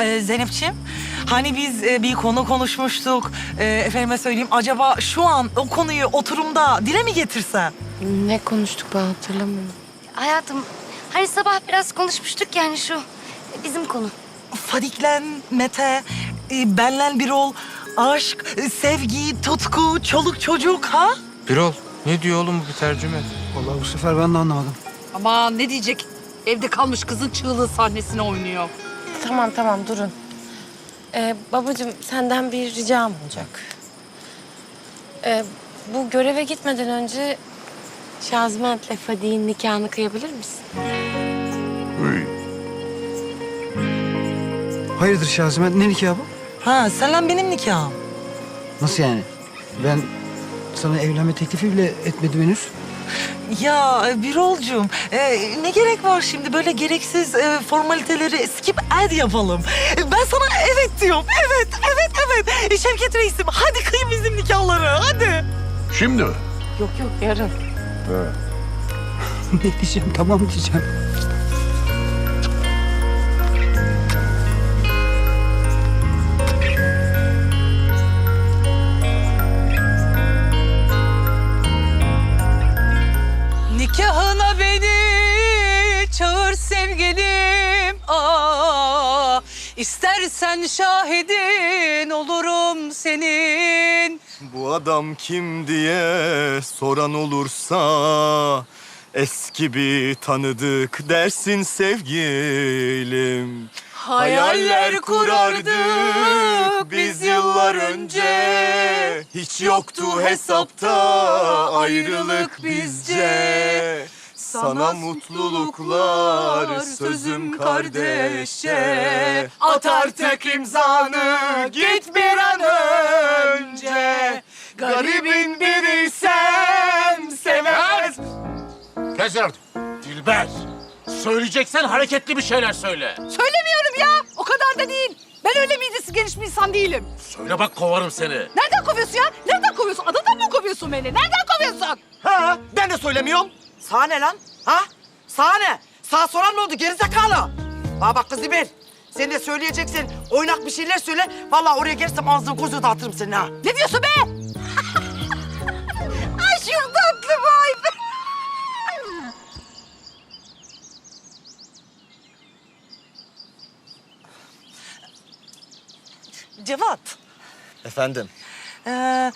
Ee, Zeynep'ciğim, hani biz e, bir konu konuşmuştuk. Ee, efendime söyleyeyim, acaba şu an o konuyu oturumda dile mi getirsen? Ne konuştuk ben hatırlamıyorum. Hayatım hani sabah biraz konuşmuştuk yani şu bizim konu. Fadiklen, Mete, e, benlen bir ol, aşk, e, sevgi, tutku, çoluk çocuk ha? Birol ne diyor oğlum bu bir tercüme? Vallahi bu sefer ben de anlamadım. Ama ne diyecek? Evde kalmış kızın çığlığı sahnesini oynuyor. Tamam tamam durun. Ee, babacığım senden bir ricam olacak. Ee, bu göreve gitmeden önce Şazment'le Fadik'in nikahını kıyabilir misin? Hayırdır Şazimen? Ne nikahı bu? Ha, senle benim nikahım. Nasıl yani? Ben sana evlenme teklifi bile etmedim henüz. Ya e, Birolcuğum, e, ne gerek var şimdi böyle gereksiz e, formaliteleri skip ad yapalım. E, Ben sana evet diyorum, evet, evet, evet. E, Şevket Reis'im, hadi kıyın bizim nikahları, hadi. Şimdi mi? Yok yok yarın. ne diyeceğim? Tamam diyeceğim. İstersen şahidin olurum senin. Bu adam kim diye soran olursa eski bir tanıdık dersin sevgilim. Hayaller kurardık biz yıllar önce Hiç yoktu hesapta ayrılık bizce Sana mutluluklar sözüm kardeşe Atar tek imzanı git bir an önce Garibin biriysem sevemez Kes artık. Dilber. Söyleyeceksen hareketli bir şeyler söyle. Söylemiyorum ya. O kadar da değil. Ben öyle midesi geniş bir insan değilim. Söyle bak kovarım seni. Nereden kovuyorsun ya? Nereden kovuyorsun? Adadan mı kovuyorsun beni? Nereden kovuyorsun? Ha, ben de söylemiyorum. Sağ ne lan? Ha? Sağ ne? Sağ soran mı oldu gerizekalı? Bana bak kız İber. Sen de söyleyeceksin. Oynak bir şeyler söyle. Vallahi oraya gelirsem ağzını kuzu dağıtırım seni ha. Ne diyorsun be? Ay çok tatlı vay be. Cevat, Efendim e,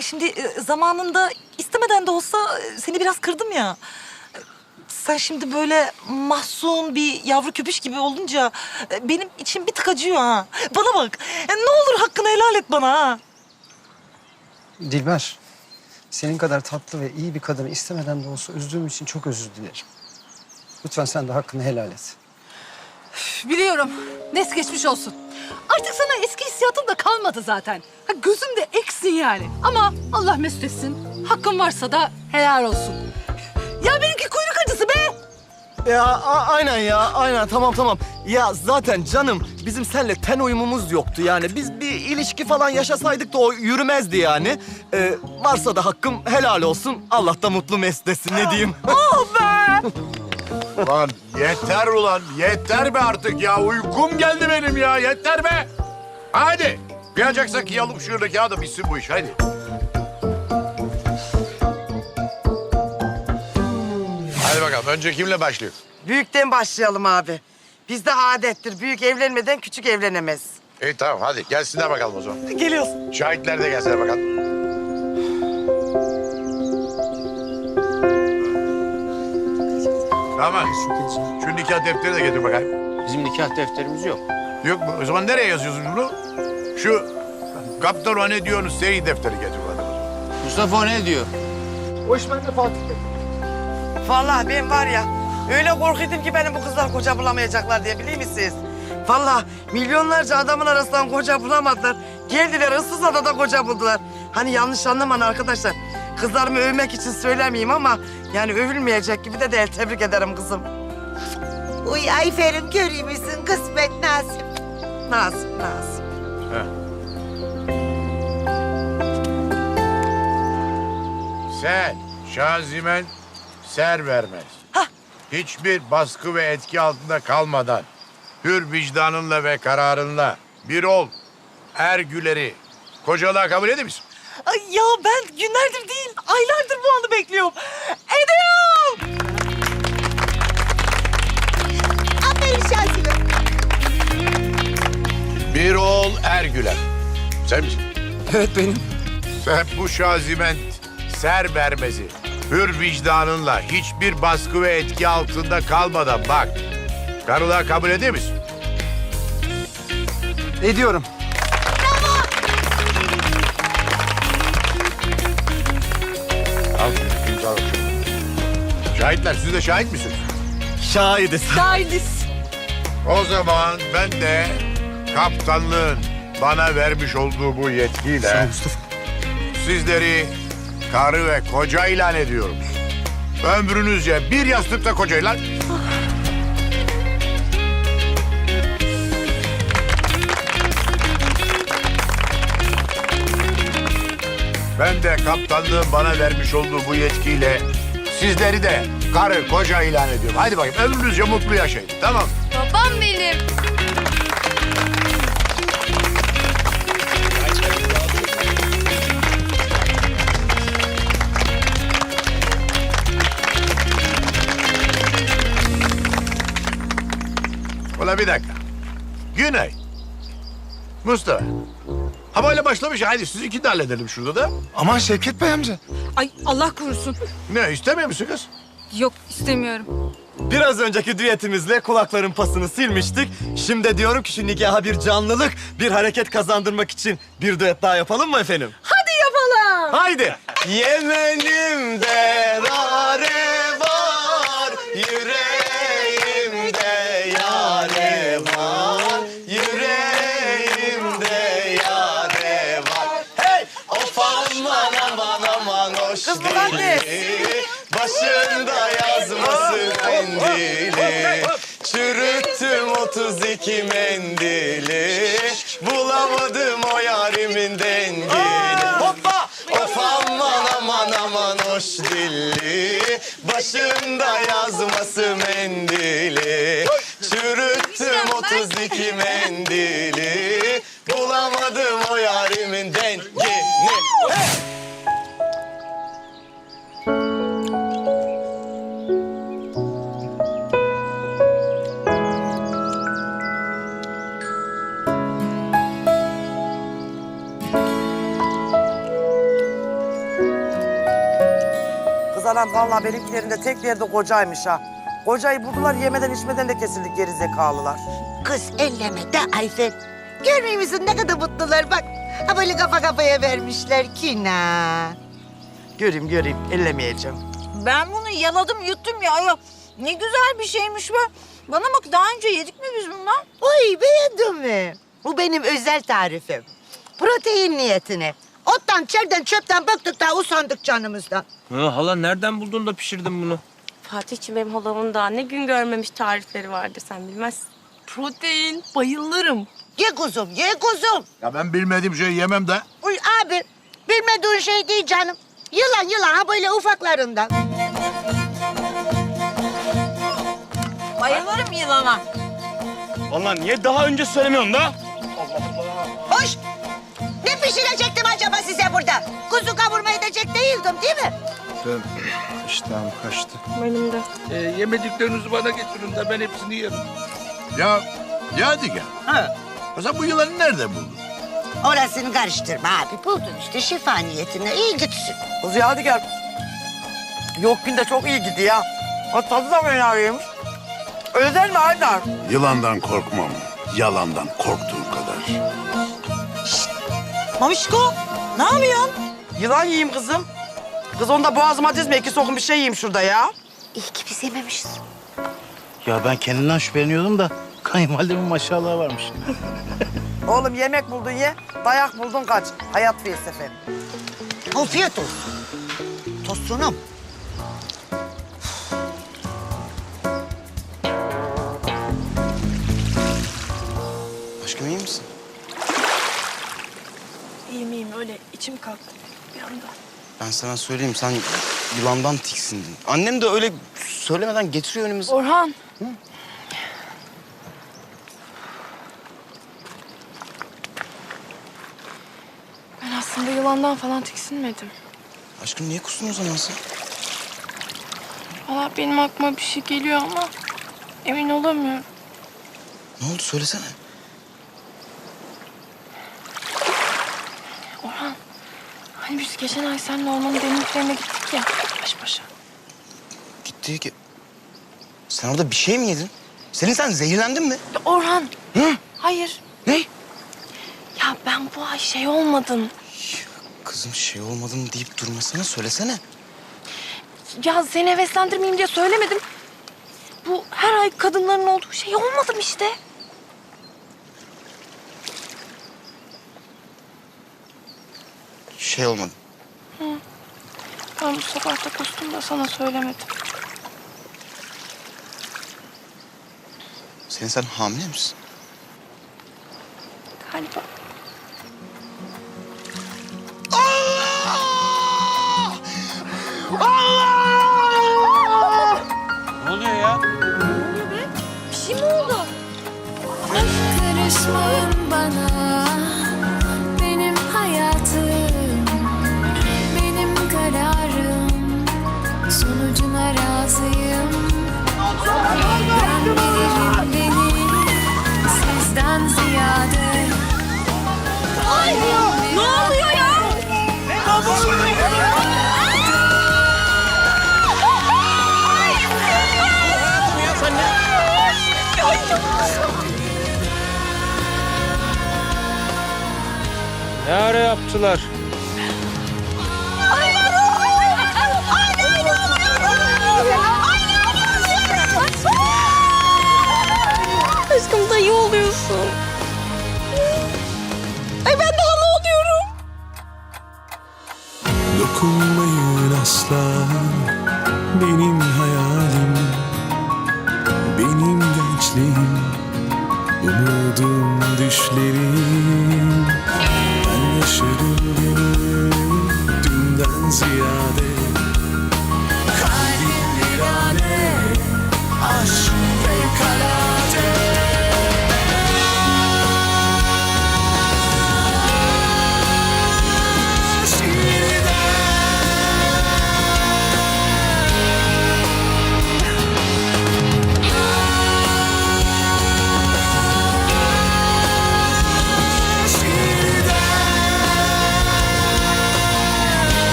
şimdi e, zamanında istemeden de olsa e, seni biraz kırdım ya. Sen şimdi böyle mahzun bir yavru köpüş gibi olunca e, benim içim bir tık acıyor ha. Bana bak, e, ne olur hakkını helal et bana ha. Dilber, senin kadar tatlı ve iyi bir kadını istemeden de olsa üzdüğüm için çok özür dilerim. Lütfen sen de hakkını helal et. Biliyorum. Nes geçmiş olsun. Artık sana eski hissiyatım da kalmadı zaten. Ha, gözüm de eksin yani. Ama Allah mesut etsin. Hakkın varsa da helal olsun. Ya benimki kuyruk acısı be. Ya a- aynen ya aynen tamam tamam. Ya zaten canım bizim seninle ten uyumumuz yoktu yani. Biz bir ilişki falan yaşasaydık da o yürümezdi yani. Ee, varsa da hakkım helal olsun. Allah da mutlu mesut etsin ne diyeyim. Ulan yeter ulan. Yeter be artık ya. Uykum geldi benim ya. Yeter be. Hadi. Kıyacaksak kıyalım şuradaki adam bitsin bu iş. Hadi. Hadi bakalım. Önce kimle başlıyor? Büyükten başlayalım abi. Bizde adettir. Büyük evlenmeden küçük evlenemez. İyi tamam hadi. Gelsinler bakalım o zaman. Geliyorsun. Şahitler de gelsinler bakalım. Tamam. Şu nikah defteri de getir bakayım. Bizim nikah defterimiz yok. Yok mu? O zaman nereye yazıyorsun bunu? Şu kaptan o ne diyorsunuz seyir defteri getir bana. Mustafa o ne diyor? Vallahi ben var ya öyle korkuydum ki benim bu kızlar koca bulamayacaklar diye biliyor musunuz? Vallahi milyonlarca adamın arasından koca bulamadılar. Geldiler ıssız adada koca buldular. Hani yanlış anlamayın arkadaşlar. Kızlarımı övmek için söylemeyeyim ama yani övülmeyecek gibi de değil. Tebrik ederim kızım. Uy Ayfer'in görüyor musun? Kısmet nasip. Nasip, nasip. Sen şazimen ser vermez. Hiçbir baskı ve etki altında kalmadan Hür vicdanınla ve kararınla bir ol. Er güleri. Kocalığa kabul eder misin? Ay ya ben günlerdir değil, aylardır bu anı bekliyorum. Ediyorum. Aferin Şazime. Bir ol Ergüler. Sen misin? Evet benim. Sen bu şaziment ser vermezi. Hür vicdanınla hiçbir baskı ve etki altında kalmadan bak. Karılığa kabul eder misin? Ediyorum. Şahitler siz de şahit misiniz? Şahidiz. O zaman ben de kaptanlığın bana vermiş olduğu bu yetkiyle sizleri karı ve koca ilan ediyorum. Ömrünüzce bir yastıkta kocayla Ben de kaptanlığın bana vermiş olduğu bu yetkiyle sizleri de karı koca ilan ediyorum. Hadi bakayım ömrünüzce mutlu yaşayın. Tamam. Babam benim. Ulan bir dakika. Güney. Mustafa. Ha böyle başlamış. Hadi siz iki de halledelim şurada da. Aman Şevket Bey amca. Ay Allah korusun. Ne istemiyor musun kız? Yok istemiyorum. Biraz önceki düetimizle kulakların pasını silmiştik. Şimdi diyorum ki şu nikaha bir canlılık, bir hareket kazandırmak için bir düet daha yapalım mı efendim? Hadi yapalım. Haydi. Yemenimde mendili. Çürüttüm 32 mendili, bulamadım o yarimin dengini. Hoppa! Of aman aman aman hoş dilli, başında yazması mendili. Çürüttüm 32 mendili, bulamadım o yarimin dengini. Hey! Anam vallahi benimkilerin de tek yerde kocaymış ha. Kocayı buldular yemeden içmeden de kesildik geri zekalılar. Kız elleme de Ayfer. Görmüyor musun ne kadar mutlular bak. Ha böyle kafa kafaya vermişler kina. Göreyim göreyim ellemeyeceğim. Ben bunu yaladım yuttum ya. ya. Ne güzel bir şeymiş be. Bana bak daha önce yedik mi biz bundan? Oy beğendin mi? Bu benim özel tarifim. Protein niyetine. Ottan, çerden, çöpten bıktık da usandık canımızdan. Ha, hala nereden buldun da pişirdin bunu? Fatih'ciğim benim halamın daha ne gün görmemiş tarifleri vardır sen bilmezsin. Protein bayılırım. Ye kuzum, ye kuzum. Ya ben bilmediğim şeyi yemem de. Uy abi, bilmediğin şey değil canım. Yılan yılan ha böyle ufaklarından. Bayılırım yılana. Ulan niye daha önce söylemiyorsun da? Hoş. Ne pişirecektim acaba size burada? Kuzu kavurma edecek değildim değil mi? Ben iştahım kaçtı. Benim de. Ee, yemediklerinizi bana getirin de ben hepsini yerim. Ya, ya Diger. Ha. O sen bu yılanı nerede buldun? Orasını karıştırma abi. Buldun işte şifa niyetine. iyi gitsin. Kız ya hadi gel. Yok gün de çok iyi gidiyor ya. O tadı da fenaymış. Öyle değil mi Haydar? Yılandan korkmam. Yalandan korktuğum kadar. Mamişko ne yapıyorsun? Yılan yiyeyim kızım. Kız onda boğazıma dizme iki sokum bir şey yiyeyim şurada ya. İyi ki biz yememişiz. Ya ben kendimden şüpheleniyordum da kayınvalidemin maşallahı varmış. Oğlum yemek buldun ye, dayak buldun kaç. Hayat felsefe. Afiyet olsun. Tosunum. Aşkım iyi misin? İyiyim iyiyim öyle içim kalktı bir anda. Ben sana söyleyeyim sen yılandan tiksindin. Annem de öyle söylemeden getiriyor önümüze. Orhan. Hı? Ben aslında yılandan falan tiksinmedim. Aşkım niye kustun o zaman sen? Valla benim aklıma bir şey geliyor ama emin olamıyorum. Ne oldu söylesene. Hani biz geçen ay seninle ormanın derinliklerine gittik ya baş başa. Gitti ki... Sen orada bir şey mi yedin? Selin sen zehirlendin mi? Ya Orhan. Hı? Hayır. Ne? Ya ben bu ay şey olmadım. Kızım şey olmadım deyip durmasana söylesene. Ya seni heveslendirmeyeyim diye söylemedim. Bu her ay kadınların olduğu şey olmadım işte. Şey olmadı. Ben bu sabah da kustum da sana söylemedim. Selin sen hamile misin? Galiba. Ne oluyor ya? Bir şey mi oldu? Karışmayın bana Ne ara yaptılar? Aşkım dayı oluyorsun. Ay ben de hala oluyorum. Dokunmayın asla benim hayalim Benim gençliğim Umudum düşlerim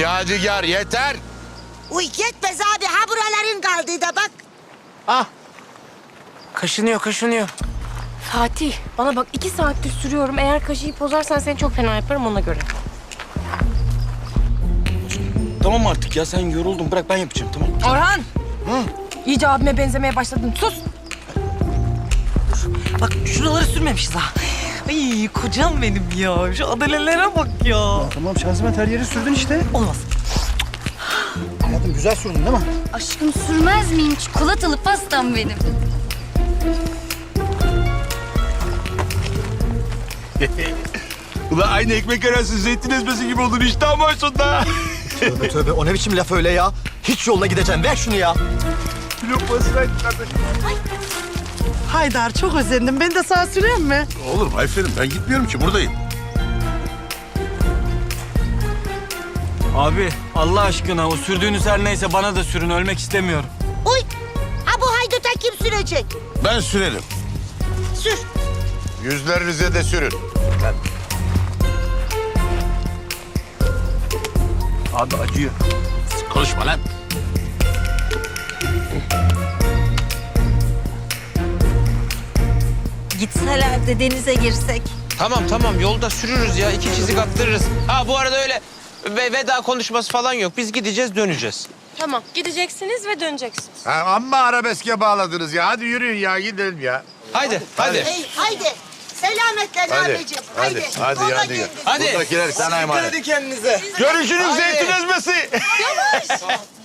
Yadigar yeter. Uy yetmez abi ha buraların kaldı da bak. Ah. Kaşınıyor kaşınıyor. Fatih bana bak iki saattir sürüyorum. Eğer kaşıyı bozarsan seni çok fena yaparım ona göre. Tamam artık ya sen yoruldun bırak ben yapacağım tamam. Orhan. İyice abime benzemeye başladın. Sus. Bak şuraları sürmemişiz ha. Ay kocam benim ya. Şu adalelere bak ya. Tamam Şaziment her yeri sürdün işte. Olmaz. Hayatım güzel sürdün değil mi? Aşkım sürmez miyim? Çikolatalı pastam benim. Ulan aynı ekmek arası zeytin ezmesi gibi oldun işte ama sonunda. Tövbe tövbe o ne biçim laf öyle ya? Hiç yoluna gideceğim ver şunu ya. Haydar çok özendim. Ben de sana süreyim mi? Olur Ayfer'im ben gitmiyorum ki buradayım. Abi Allah aşkına o sürdüğünüz her neyse bana da sürün ölmek istemiyorum. Uy ha bu hayduta kim sürecek? Ben sürerim. Sür. Yüzlerinize de sürün. Abi acıyor. Konuşma lan. Gitseler de denize girsek. Tamam tamam yolda sürürüz ya iki çizik attırırız. Ha bu arada öyle ve veda konuşması falan yok. Biz gideceğiz döneceğiz. Tamam gideceksiniz ve döneceksiniz. Ha, amma arabeske bağladınız ya. Hadi yürüyün ya gidelim ya. Haydi hadi. Hey haydi. Selametle Hadi, abicim. hadi, hadi, Kola hadi. Hadi. Buradakiler sana emanet. Kendinize. Görüşürüz zeytin ezmesi. Haydi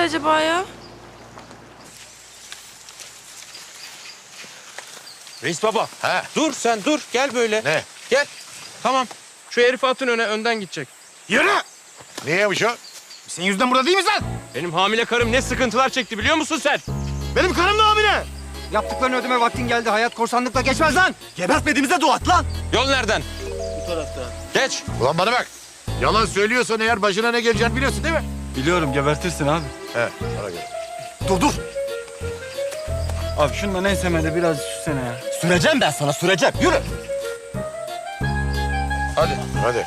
miydi acaba ya? Reis baba. He. Dur sen dur. Gel böyle. Ne? Gel. Tamam. Şu herifi atın öne önden gidecek. Yürü. Niyeymiş o? Senin yüzünden burada değil mi sen? Benim hamile karım ne sıkıntılar çekti biliyor musun sen? Benim karım da hamile. Yaptıklarını ödeme vaktin geldi. Hayat korsanlıkla geçmez lan. Gebertmediğimize dua et lan. Yol nereden? Bu tarafta. Geç. Ulan bana bak. Yalan söylüyorsan eğer başına ne geleceğini biliyorsun değil mi? Biliyorum gebertirsin abi. He. Bana gel. Dur dur. Abi şundan ensemede biraz sürsene ya. Süreceğim ben sana süreceğim. Yürü. Hadi. Hadi.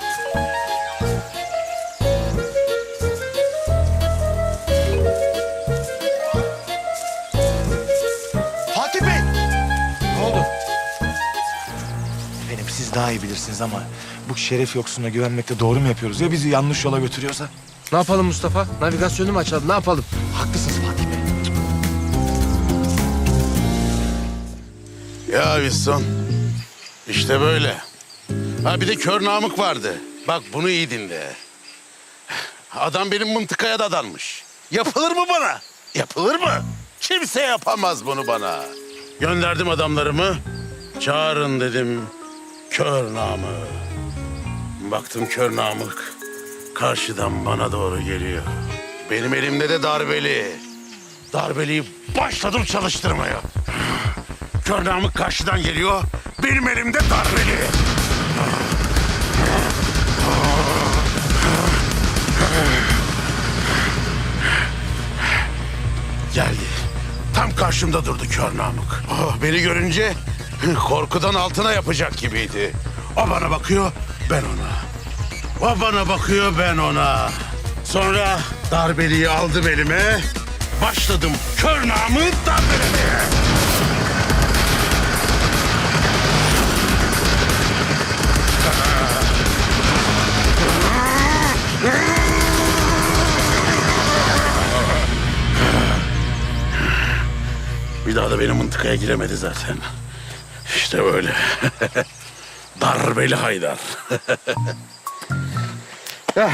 Fatih Bey. Ne oldu? Benim siz daha iyi bilirsiniz ama bu şeref yoksununa güvenmekte doğru mu yapıyoruz? Ya bizi yanlış yola götürüyorsa? Ne yapalım Mustafa? Navigasyonu mu açalım? Ne yapalım? Haklısınız Fatih Bey. Ya Wilson. işte böyle. Ha bir de kör namık vardı. Bak bunu iyi dinle. Adam benim mıntıkaya dadanmış. Yapılır mı bana? Yapılır mı? Kimse yapamaz bunu bana. Gönderdim adamlarımı. Çağırın dedim kör namık. Baktım kör namık karşıdan bana doğru geliyor. Benim elimde de darbeli. Darbeliyi başladım çalıştırmaya. Kör namık karşıdan geliyor. Benim elimde darbeli. Geldi. Tam karşımda durdu kör namık. Oh, beni görünce korkudan altına yapacak gibiydi. O bana bakıyor, ben ona. O bana bakıyor, ben ona. Sonra darbeliyi aldım elime. Başladım kör namık darbelemeye. Bir daha da benim mıntıkaya giremedi zaten. İşte böyle. Darbeli Haydar. ah,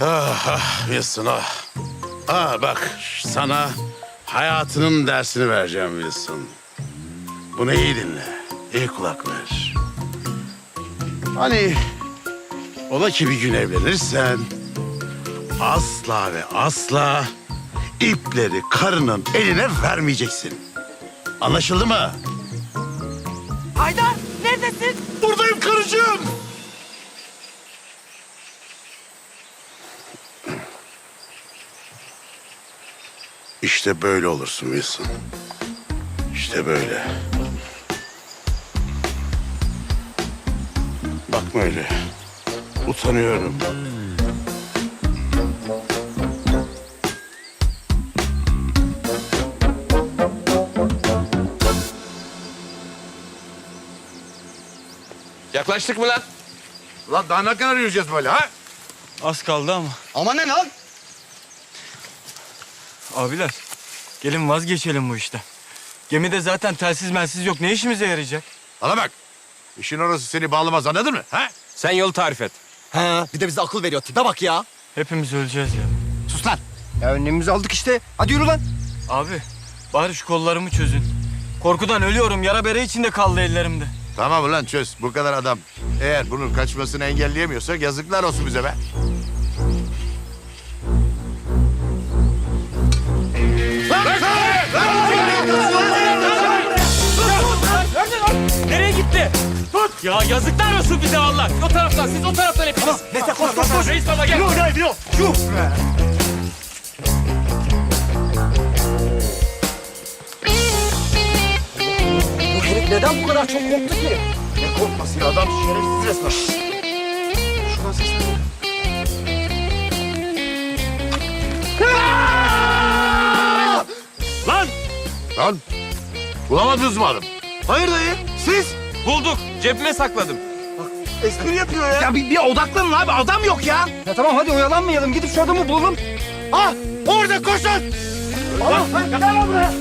ah Wilson ah. Ah bak sana hayatının dersini vereceğim Wilson. Bunu iyi dinle. İyi kulak ver. Hani ola ki bir gün evlenirsen asla ve asla ipleri karının eline vermeyeceksin. Anlaşıldı mı? Haydar neredesin? Buradayım karıcığım. İşte böyle olursun Wilson. İşte böyle. Bakma öyle. Utanıyorum. Yaklaştık mı lan? Lan daha ne kadar yürüyeceğiz böyle ha? Az kaldı ama. Ama ne lan? Abiler gelin vazgeçelim bu işten. Gemide zaten telsiz melsiz yok. Ne işimize yarayacak? Bana bak. İşin orası seni bağlamaz anladın mı? Ha? Sen yolu tarif et. He, bir de bize akıl veriyor. Tipe bak ya. Hepimiz öleceğiz ya. Sus lan. Ya önlemimizi aldık işte. Hadi yürü lan. Abi bari şu kollarımı çözün. Korkudan ölüyorum. Yara bere içinde kaldı ellerimde. Tamam ulan çöz. Bu kadar adam. Eğer bunun kaçmasını engelleyemiyorsak yazıklar olsun bize be. Nereye gitti? Tut! Ya yazıklar olsun bize valla. O taraftan siz o taraftan hepiniz. Neyse koş koş koş. Reis baba gel. Yürü hadi yürü. Yürü. Bu herif neden bu kadar çok korktu ki? Ne korkması ya adam şerefsiz resmen. Şuradan seslen. Lan! Bulamadınız mı adam? Hayır dayı. Siz? Bulduk. Cebime sakladım. Espri yapıyor ya. Ya bir, bir odaklanın abi. Adam yok ya. Ya tamam hadi oyalanmayalım. Gidip şu adamı bulalım. Ah! Orada koşun! Allah, gel lan buraya.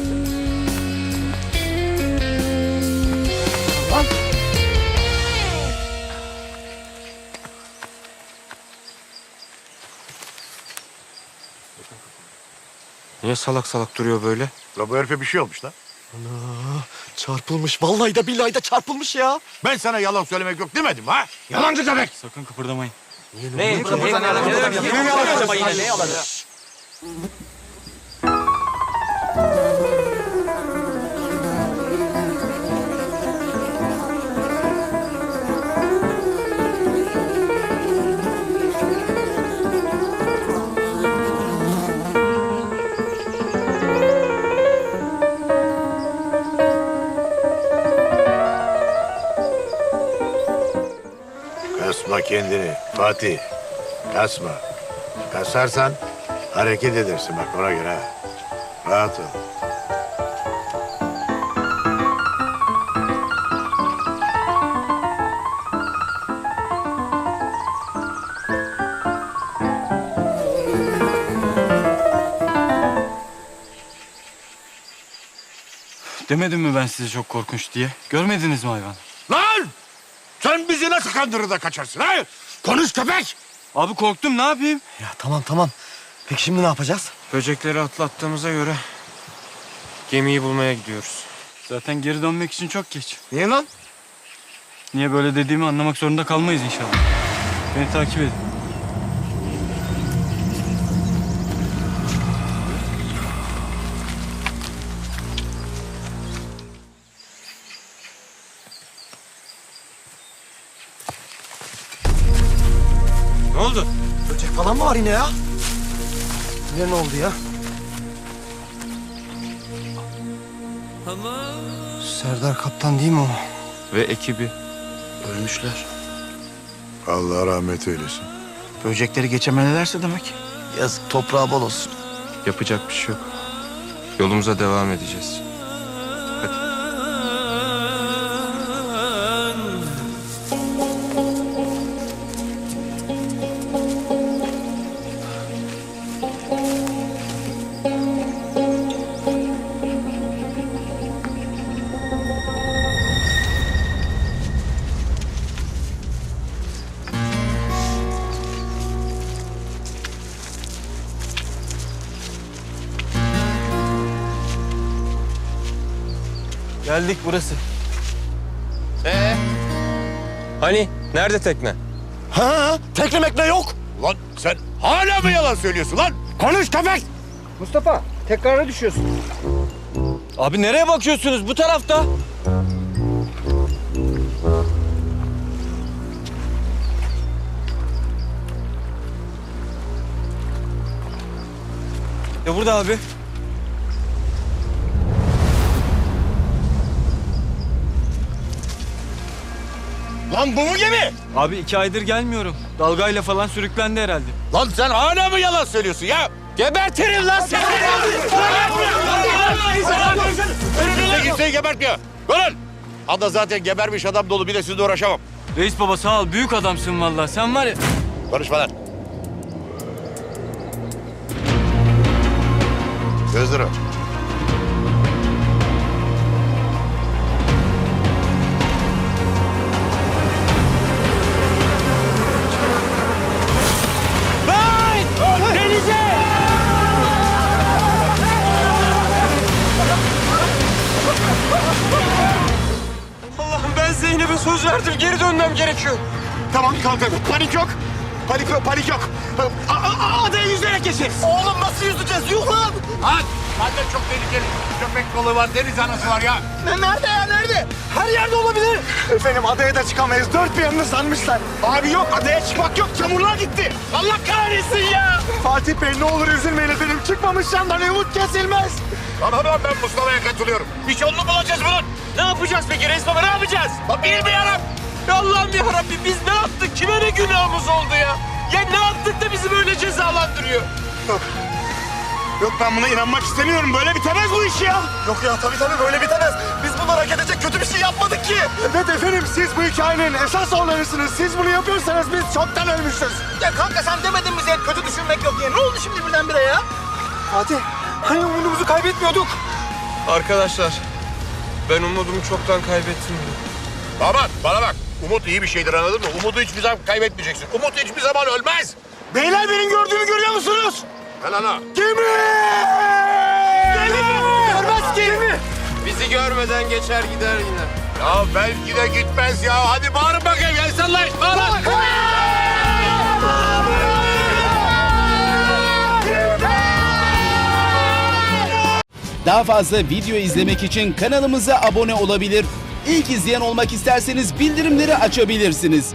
Niye salak salak duruyor böyle? La bu herife bir şey olmuş lan. Çarpılmış. Vallahi de billahi de çarpılmış ya. Ben sana yalan söylemek yok demedim ha? Yalancı demek. Sakın kıpırdamayın. Ne? Ne? Acaba yine ne alacak? Kasma kendini Fatih. Kasma. Kasarsan hareket edersin bak ona göre. ha. Rahat ol. Demedim mi ben size çok korkunç diye? Görmediniz mi hayvan? Kandırır da kaçarsın ha? Konuş köpek! Abi korktum ne yapayım? Ya tamam tamam. Peki şimdi ne yapacağız? Böcekleri atlattığımıza göre gemiyi bulmaya gidiyoruz. Zaten geri dönmek için çok geç. Niye lan? Niye böyle dediğimi anlamak zorunda kalmayız inşallah. Beni takip edin. Yine ya? Ne ne oldu ya? Serdar Kaptan değil mi o? Ve ekibi. Ölmüşler. Allah rahmet eylesin. Böcekleri geçemedilerse demek. Yazık toprağı bol olsun. Yapacak bir şey yok. Yolumuza devam edeceğiz. Geldik burası. Ee? Hani? Nerede tekne? Ha, tekne mekne yok. Lan sen hala mı yalan söylüyorsun lan? Konuş köpek! Mustafa tekrara düşüyorsun. Abi nereye bakıyorsunuz? Bu tarafta. Ya burada abi. Lan bu mu gemi? Abi iki aydır gelmiyorum. Dalgayla falan sürüklendi herhalde. Lan sen hala mı yalan söylüyorsun ya? Gebertirim lan seni! Kimse kimseyi gebertmiyor. Görün! Ada zaten gebermiş adam dolu bir de sizinle uğraşamam. Reis baba sağ ol. Büyük adamsın vallahi. Sen var ya... Konuşma lan. Gözleri aç. Verdim geri dönmem gerekiyor. Tamam kalkın. Panik yok. Panik yok, panik yok. A- a- adaya yüzerek geçeriz. Oğlum nasıl yüzeceğiz? Yuh lan! Hadi. Hadi çok tehlikeli. Köpek balığı var, deniz anası var ya. Ne, nerede ya, nerede? Her yerde olabilir. Efendim adaya da çıkamayız. Dört bir yanını sarmışlar. Abi yok, adaya çıkmak yok. Çamurlar gitti. Allah kahretsin ya. Fatih Bey ne olur üzülmeyin efendim. Çıkmamış yandan umut kesilmez. Tamam tamam ben Mustafa'ya katılıyorum. Bir yolunu bulacağız bunun. Ne yapacağız peki Reis Baba ne yapacağız? Lan bilmiyorum. Ya Allah'ım ya Rabbi biz ne yaptık? Kime ne günahımız oldu ya? Ya ne yaptık da bizi böyle cezalandırıyor? Yok ben buna inanmak istemiyorum. Böyle bitemez bu iş ya. Yok ya tabii tabii böyle bitemez. Biz bunlar hak edecek kötü bir şey yapmadık ki. Evet efendim siz bu hikayenin esas oğullarısınız. Siz bunu yapıyorsanız biz çoktan ölmüşüz. Ya kanka sen demedin bize kötü düşünmek yok diye. Ne oldu şimdi birdenbire ya? Fatih hani umudumuzu kaybetmiyorduk. Arkadaşlar ben umudumu çoktan kaybettim. Damat bana bak. Umut iyi bir şeydir anladın mı? Umudu hiçbir zaman kaybetmeyeceksin. Umut hiçbir zaman ölmez. Beyler benim gördüğümü görüyor musunuz? Gemi! Gemi! Görmez ki. Bizi görmeden geçer gider yine. Ya belki de gitmez ya. Hadi bağırın bakayım. El sallayın. Bağırın. Daha fazla video izlemek için kanalımıza abone olabilir. İlk izleyen olmak isterseniz bildirimleri açabilirsiniz.